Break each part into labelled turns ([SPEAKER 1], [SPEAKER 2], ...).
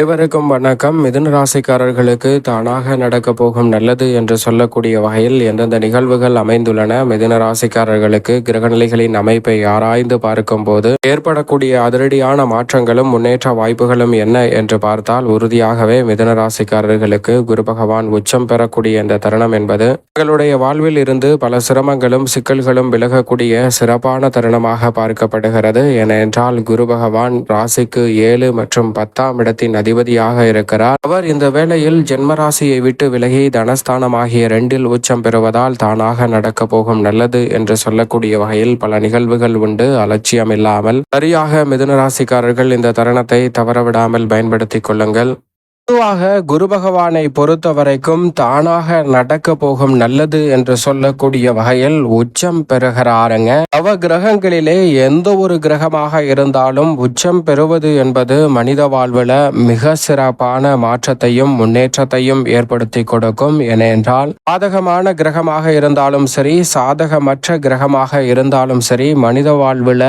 [SPEAKER 1] அனைவருக்கும் வணக்கம். மிதுன ராசிக்காரர்களுக்கு தானாக நடக்க போகும் நல்லது என்று சொல்லக்கூடிய வகையில் எந்தெந்த நிகழ்வுகள் அமைந்துள்ளன? மிதுன ராசிக்காரர்களுக்கு கிரகநிலைகளின் அமைப்பை ஆராய்ந்து பார்க்கும்போது ஏற்படக்கூடிய அதிரடியான மாற்றங்களும் முன்னேற்ற வாய்ப்புகளும் என்ன என்று பார்த்தால் உறுதியாகவே மிதுன ராசிக்காரர்களுக்கு குரு பகவான் உச்சம் பெறக்கூடிய இந்த தருணம் என்பது தங்களுடைய வாழ்வில் இருந்து பல சிரமங்களும் சிக்கல்களும் விலகக்கூடிய சிறப்பான தருணமாக பார்க்கப்படுகிறது. ஏனென்றால் குரு பகவான் ராசிக்கு ஏழு மற்றும் பத்தாம் இடத்தின் அதிபதியாக இருக்கிறார். அவர் இந்த வேளையில் ஜென்மராசியை விட்டு விலகி தனஸ்தானம் ஆகிய ரெண்டில் உச்சம் பெறுவதால் தானாக நடக்க போகும் நல்லது என்று சொல்லக்கூடிய வகையில் பல நிகழ்வுகள் உண்டு. அலட்சியம் இல்லாமல் சரியாக மிதுன ராசிக்காரர்கள் இந்த தருணத்தை தவறவிடாமல் பயன்படுத்திக் கொள்ளுங்கள். பொதுவாக குரு பகவானை பொறுத்த வரைக்கும் தானாக நடக்க போகும் நல்லது என்று சொல்லக்கூடிய வகையில் உச்சம் பெறுகிறாருங்க. அவ கிரகங்களிலே எந்த ஒரு கிரகமாக இருந்தாலும் உச்சம் பெறுவது என்பது மனித வாழ்வில் மிக சிறப்பான மாற்றத்தையும் முன்னேற்றத்தையும் ஏற்படுத்தி கொடுக்கும். ஏனென்றால் சாதகமான கிரகமாக இருந்தாலும் சரி சாதகமற்ற கிரகமாக இருந்தாலும் சரி மனித வாழ்வுல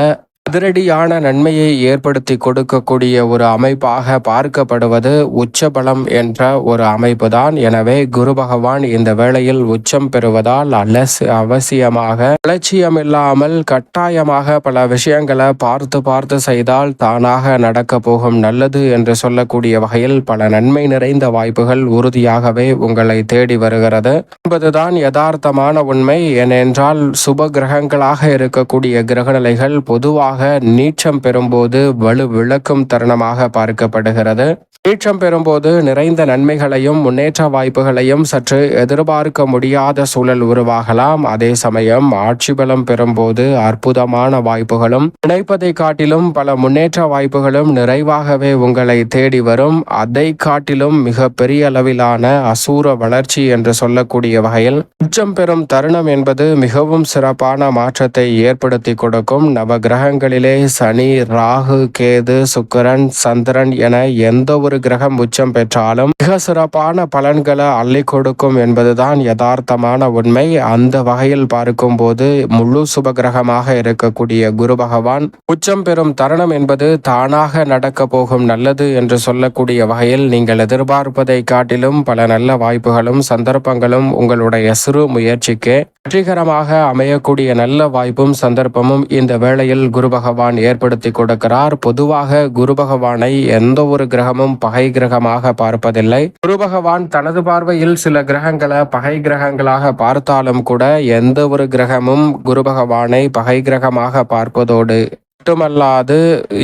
[SPEAKER 1] அதிரடியான நன்மையை ஏற்படுத்தி கொடுக்கக்கூடிய ஒரு அமைப்பாக பார்க்கப்படுவது உச்சபலம் என்ற ஒரு அமைப்பு தான் எனவே குரு பகவான் இந்த வேளையில் உச்சம் பெறுவதால் அலஸ் அவசியமாக அலட்சியமில்லாமல் கட்டாயமாக பல விஷயங்களை பார்த்து பார்த்து செய்தால் தானாக நடக்க போகும் நல்லது என்று சொல்லக்கூடிய வகையில் பல நன்மை நிறைந்த வாய்ப்புகள் உறுதியாகவே உங்களை தேடி வருகிறது. என்பதுதான் யதார்த்தமான உண்மை. ஏனென்றால் சுப கிரகங்களாக இருக்கக்கூடிய கிரகநிலைகள் பொதுவாக நீச்சம் பெறும்போது வலு விளக்கும் தருணமாக பார்க்கப்படுகிறது. நீச்சம் பெறும்போது நிறைந்த நன்மைகளையும் முன்னேற்ற வாய்ப்புகளையும் சற்று எதிர்பார்க்க முடியாத சூழல் உருவாகலாம். அதே சமயம் ஆட்சி பலம் பெறும்போது அற்புதமான வாய்ப்புகளும் நினைப்பதை காட்டிலும் பல முன்னேற்ற வாய்ப்புகளும் நிறைவாகவே உங்களை தேடி வரும். அதை காட்டிலும் மிக பெரிய அளவிலான அசூர வளர்ச்சி என்று சொல்லக்கூடிய வகையில் உச்சம் பெறும் தருணம் என்பது மிகவும் சிறப்பான மாற்றத்தை ஏற்படுத்தி கொடுக்கும். நவ கிரகங்களிலே சனி ராகு கேது சுக்கரன் சந்திரன் என எந்த ஒரு கிரகம் உச்சம் பெற்றாலும் மிக சிறப்பான பலன்களை அள்ளி கொடுக்கும் என்பதுதான் யதார்த்தமான உண்மை. அந்த வகையில் பார்க்கும்போது முழு சுப கிரகமாக இருக்கக்கூடிய குரு பகவான் உச்சம் பெறும் தருணம் என்பது தானாக நடக்க போகும் நல்லது என்று சொல்லக்கூடிய வகையில் நீங்கள் எதிர்பார்ப்பதை காட்டிலும் பல நல்ல வாய்ப்புகளும் சந்தர்ப்பங்களும் உங்களுடைய சிறு முயற்சிக்கு வெற்றிகரமாக அமையக்கூடிய நல்ல வாய்ப்பும் சந்தர்ப்பமும் இந்த வேளையில் குரு பகவான் ஏற்படுத்தி கொடுக்கிறார். பொதுவாக குரு பகவானை எந்த ஒரு கிரகமும் பகை கிரகமாக பார்ப்பதில்லை. குரு பகவான் தனது பார்வையில் சில கிரகங்களை பகை கிரகங்களாக பார்த்தாலும் கூட எந்த ஒரு கிரகமும் குரு பகவானை பகை கிரகமாக பார்ப்பதோடு மட்டுமல்லாது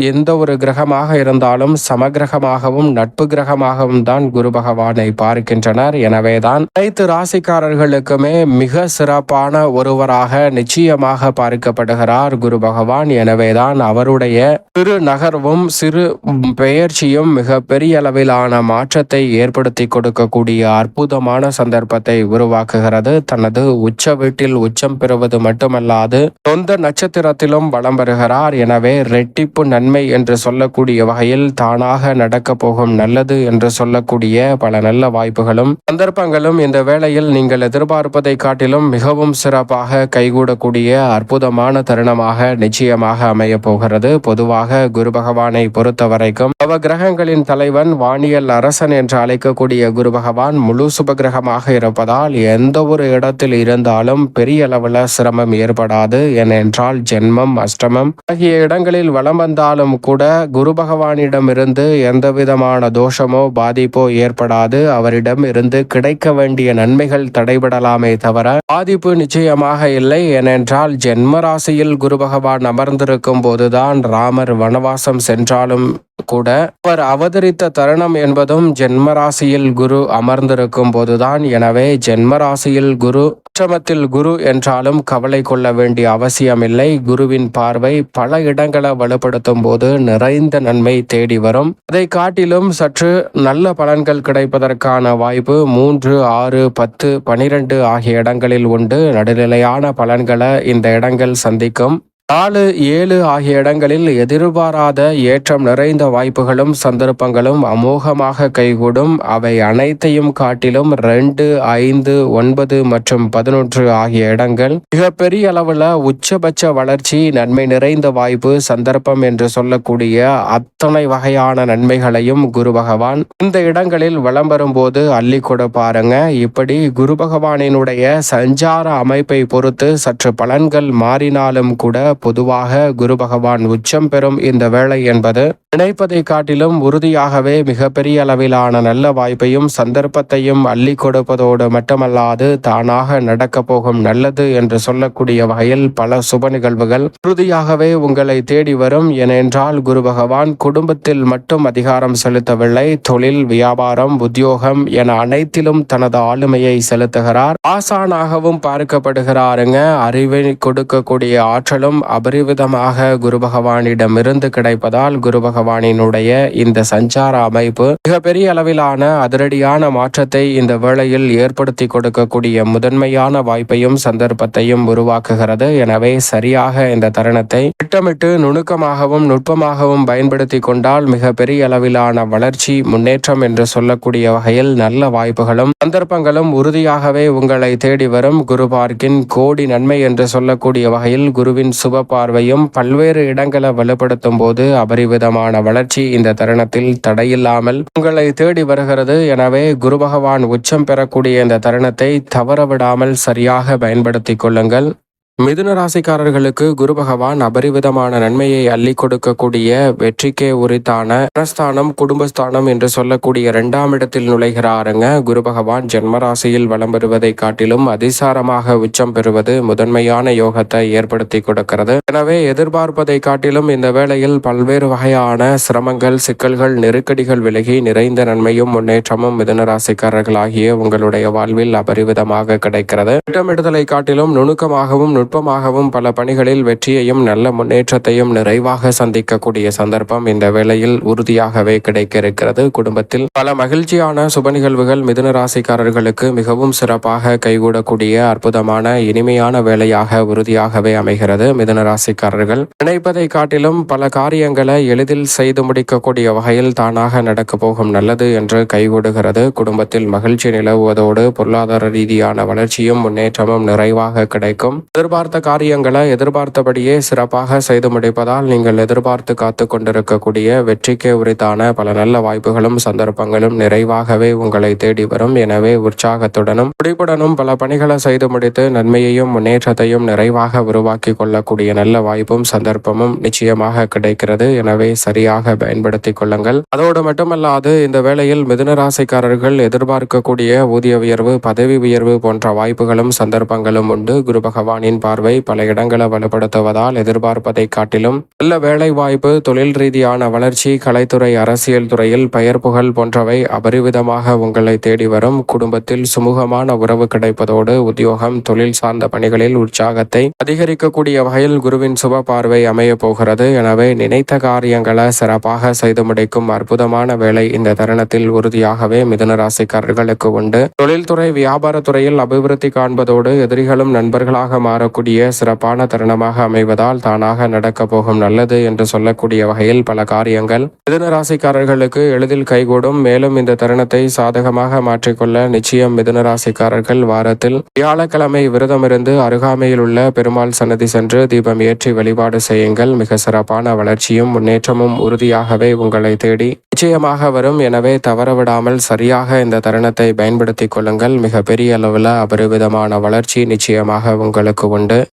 [SPEAKER 1] எந்த ஒரு கிரகமாக இருந்தாலும் சமகிரகமாகவும் நட்பு கிரகமாகவும் தான் குரு பகவானை பார்க்கின்றனர். எனவேதான் அனைத்து ராசிக்காரர்களுக்குமே மிக சிறப்பான ஒருவராக நிச்சயமாக பார்க்கப்படுகிறார் குரு பகவான். எனவேதான் அவருடைய சிறு நகர்வும் சிறு பெயர்ச்சியும் மிக பெரிய அளவிலான மாற்றத்தை ஏற்படுத்தி கொடுக்கக்கூடிய அற்புதமான சந்தர்ப்பத்தை உருவாக்குகிறது. தனது உச்ச வீட்டில் உச்சம் பெறுவது மட்டுமல்லாது சொந்த நட்சத்திரத்திலும் வளம் பெறுகிறார் எனவே ரெட்டிப்பு நன்மை என்று சொல்லக்கூடிய வகையில் தானாக நடக்க போகும் நல்லது என்று சொல்லக்கூடிய பல நல்ல வாய்ப்புகளும் சந்தர்ப்பங்களும் இந்த வேளையில் நீங்கள் எதிர்பார்ப்பதை காட்டிலும் மிகவும் சிறப்பாக கைகூடக்கூடிய அற்புதமான தருணமாக நிச்சயமாக அமைய போகிறது. பொதுவாக குரு பகவானை பொறுத்த வரைக்கும் அவ கிரகங்களின் தலைவன் வானியல் அரசன் என்று அழைக்கக்கூடிய குரு பகவான் முழு சுப கிரகமாக இருப்பதால் எந்த ஒரு இடத்தில் இருந்தாலும் பெரிய அளவில் சிரமம் ஏற்படாது. ஏனென்றால் ஜென்மம் அஷ்டமம் ஆகிய இடங்களில் வலம் வந்தாலும் கூட குரு பகவானிடமிருந்து எந்த விதமான தோஷமோ பாதிப்போ ஏற்படாது. அவரிடம் இருந்து கிடைக்க வேண்டிய நன்மைகள் தடைபடலாமே தவிர பாதிப்பு நிச்சயமாக இல்லை. ஏனென்றால் ஜென்ம ராசியில் குரு பகவான் அமர்ந்திருக்கும் போதுதான் ராமர் வனவாசம் சென்றாலும் கூட அவர் அவதரித்த தருணம் என்பதும் ஜென்மராசியில் குரு அமர்ந்திருக்கும் போதுதான். எனவே ஜென்மராசியில் குரு அச்சமத்தில் குரு என்றாலும் கவலை கொள்ள வேண்டிய அவசியமில்லை. குருவின் பார்வை பல இடங்களை வலுப்படுத்தும் போது நிறைந்த நன்மை தேடி வரும். அதை காட்டிலும் சற்று நல்ல பலன்கள் கிடைப்பதற்கான வாய்ப்பு மூன்று ஆறு பத்து பனிரெண்டு ஆகிய இடங்களில் உண்டு. நடுநிலையான பலன்களை இந்த இடங்கள் சந்திக்கும். நாலு ஏழு ஆகிய இடங்களில் எதிர்பாராத ஏற்றம் நிறைந்த வாய்ப்புகளும் சந்தர்ப்பங்களும் அமோகமாக கைகூடும். அவை அனைத்தையும் காட்டிலும் ரெண்டு ஐந்து ஒன்பது மற்றும் பதினொன்று ஆகிய இடங்கள் மிகப்பெரிய அளவில் உச்சபட்ச வளர்ச்சி நன்மை நிறைந்த வாய்ப்பு சந்தர்ப்பம் என்று சொல்லக்கூடிய அத்தனை வகையான நன்மைகளையும் குரு பகவான் இந்த இடங்களில் வளம் வரும்போது அள்ளி கூட பாருங்க. இப்படி குரு பகவானினுடைய சஞ்சார அமைப்பை பொறுத்து சற்று பலன்கள் மாறினாலும் கூட பொதுவாக குரு பகவான் உச்சம் பெறும் இந்த வேளை என்பது நினைப்பதை காட்டிலும் உறுதியாகவே மிகப்பெரிய அளவிலான நல்ல வாய்ப்பையும் சந்தர்ப்பத்தையும் அள்ளி கொடுப்பதோடு மட்டுமல்லாது தானாக நடக்கப் போகும் நல்லது என்று சொல்லக்கூடிய வகையில் பல சுப நிகழ்வுகள் உறுதியாகவே உங்களை தேடி வரும். ஏனென்றால் குரு பகவான் குடும்பத்தில் மட்டும் அதிகாரம் செலுத்தவில்லை. தொழில் வியாபாரம் உத்தியோகம் என அனைத்திலும் தனது ஆளுமையை செலுத்துகிறார். ஆசானாகவும் பார்க்கப்படுகிறாருங்க. அறிவை கொடுக்கக்கூடிய ஆற்றலும் அபரிவிதமாக குரு பகவானிடமிருந்து கிடைப்பதால் குரு பகவானினுடைய இந்த சஞ்சார அமைப்பு மிகப்பெரிய அளவிலான அதிரடியான மாற்றத்தை இந்த வேளையில் ஏற்படுத்தி கொடுக்கக்கூடிய முதன்மையான வாய்ப்பையும் சந்தர்ப்பத்தையும் உருவாக்குகிறது. எனவே சரியாக இந்த தருணத்தை திட்டமிட்டு நுணுக்கமாகவும் நுட்பமாகவும் பயன்படுத்தி கொண்டால் மிக பெரிய அளவிலான வளர்ச்சி முன்னேற்றம் என்று சொல்லக்கூடிய வகையில் நல்ல வாய்ப்புகளும் சந்தர்ப்பங்களும் உறுதியாகவே உங்களை தேடி வரும் குரு பார்க்கின் கோடி நன்மை என்று சொல்லக்கூடிய வகையில் குருவின் சுப பார்வையும் பல்வேறு இடங்களை வலுப்படுத்தும் போது அபரிவிதமான வளர்ச்சி இந்த தருணத்தில் தடையில்லாமல் உங்களை தேடி வருகிறது. எனவே குரு பகவான் உச்சம் பெறக்கூடிய இந்த தருணத்தை தவறவிடாமல் சரியாக பயன்படுத்திக் கொள்ளுங்கள். மிதுன ராசிக்காரர்களுக்கு குரு பகவான் அபரிவிதமான நன்மையை அள்ளி கொடுக்கக்கூடிய வெற்றிக்கே உரித்தான தனஸ்தானம் குடும்பஸ்தானம் என்று சொல்லக்கூடிய இரண்டாம் இடத்தில் நுழைகிறாருங்க. குரு பகவான் ஜென்மராசியில் வலம் வருவதை காட்டிலும் அதிசாரமாக உச்சம் பெறுவது முதன்மையான யோகத்தை ஏற்படுத்தி கொடுக்கிறது. எனவே எதிர்பார்ப்பதை காட்டிலும் இந்த வேளையில் பல்வேறு வகையான சிரமங்கள் சிக்கல்கள் நெருக்கடிகள் விலகி நிறைந்த நன்மையும் முன்னேற்றமும் மிதுன ராசிக்காரர்களாகிய உங்களுடைய வாழ்வில் அபரிவிதமாக கிடைக்கிறது. திட்டமிடுதலை காட்டிலும் நுணுக்கமாகவும் நுட்பமாகவும் பல பணிகளில் வெற்றியையும் நல்ல முன்னேற்றத்தையும் நிறைவாக சந்திக்கக்கூடிய சந்தர்ப்பம் இந்த வேளையில் உறுதியாகவே கிடைக்க இருக்கிறது குடும்பத்தில் பல மகிழ்ச்சியான சுப நிகழ்வுகள் மிதுன ராசிக்காரர்களுக்கு மிகவும் சிறப்பாக கைகூடக்கூடிய அற்புதமான இனிமையான வேலையாக உறுதியாகவே அமைகிறது மிதுன ராசிக்காரர்கள். நினைப்பதை காட்டிலும் பல காரியங்களை எளிதில் செய்து முடிக்கக்கூடிய வகையில் தானாக நடக்க போகும் நல்லது என்று கைகூடுகிறது. குடும்பத்தில் மகிழ்ச்சி நிலவுவதோடு பொருளாதார ரீதியான வளர்ச்சியும் முன்னேற்றமும் நிறைவாக கிடைக்கும். எதிர்பார்த்த எதிர்பார்த்த காரியங்களை எதிர்பார்த்தபடியே சிறப்பாக செய்து முடிப்பதால் நீங்கள் எதிர்பார்த்து காத்து கொண்டிருக்கக்கூடிய வெற்றிக்கு உரித்தான பல நல்ல வாய்ப்புகளும் சந்தர்ப்பங்களும் நிறைவாகவே உங்களை தேடி வரும். எனவே உற்சாகத்துடனும் துடிப்புடனும் பல பணிகளை செய்து முடித்து நன்மையையும் முன்னேற்றத்தையும் நிறைவாக உருவாக்கி கொள்ளக்கூடிய நல்ல வாய்ப்பும் சந்தர்ப்பமும் நிச்சயமாக கிடைக்கிறது. எனவே சரியாக பயன்படுத்தி கொள்ளுங்கள். அதோடு மட்டுமல்லாது இந்த வேளையில் மிதுன ராசிக்காரர்கள் எதிர்பார்க்கக்கூடிய ஊதிய உயர்வு பதவி உயர்வு போன்ற வாய்ப்புகளும் சந்தர்ப்பங்களும் உண்டு. குரு பகவானின் பார்வை பல இடங்களை வலுப்படுத்துவதால் எதிர்பார்ப்பதை காட்டிலும் நல்ல வேலை வாய்ப்பு தொழில் ரீதியான வளர்ச்சி கலைத்துறை அரசியல் துறையில் பெயர் புகழ் போன்றவை அபரிவிதமாக உங்களை தேடி வரும். குடும்பத்தில் சுமூகமான உறவு கிடைப்பதோடு உத்தியோகம் தொழில் சார்ந்த பணிகளில் உற்சாகத்தை அதிகரிக்கக்கூடிய வகையில் குருவின் சுப பார்வை அமைய போகிறது. எனவே நினைத்த காரியங்களை சிறப்பாக செய்து முடிக்கும் அற்புதமான வேலை இந்த தருணத்தில் உறுதியாகவே மிதுன ராசிக்காரர்களுக்கு உண்டு. தொழில்துறை வியாபாரத்துறையில் அபிவிருத்தி காண்பதோடு எதிரிகளும் நண்பர்களாக மாறக்கூடிய சிறப்பான தருணமாக அமைவதால் தானாக நடக்க போகும் நல்லது என்று சொல்லக்கூடிய வகையில் பல காரியங்கள். மிதுன ராசிக்காரர்களுக்கு எளிதில் கைகூடும். மேலும் இந்த தருணத்தை சாதகமாக மாற்றிக்கொள்ள நிச்சயம் மிதுன ராசிக்காரர்கள் வாரத்தில் வியாழக்கிழமை விரதமிருந்து அருகாமையில் உள்ள பெருமாள் சன்னதி சென்று தீபம் ஏற்றி வழிபாடு செய்யுங்கள். மிக சிறப்பான வளர்ச்சியும் முன்னேற்றமும் உறுதியாகவே உங்களை தேடி நிச்சயமாக வரும். எனவே தவறவிடாமல் சரியாக இந்த தருணத்தை பயன்படுத்தி கொள்ளுங்கள். மிக பெரிய அளவில் அபரிவிதமான வளர்ச்சி நிச்சயமாக உங்களுக்கு உண்டு.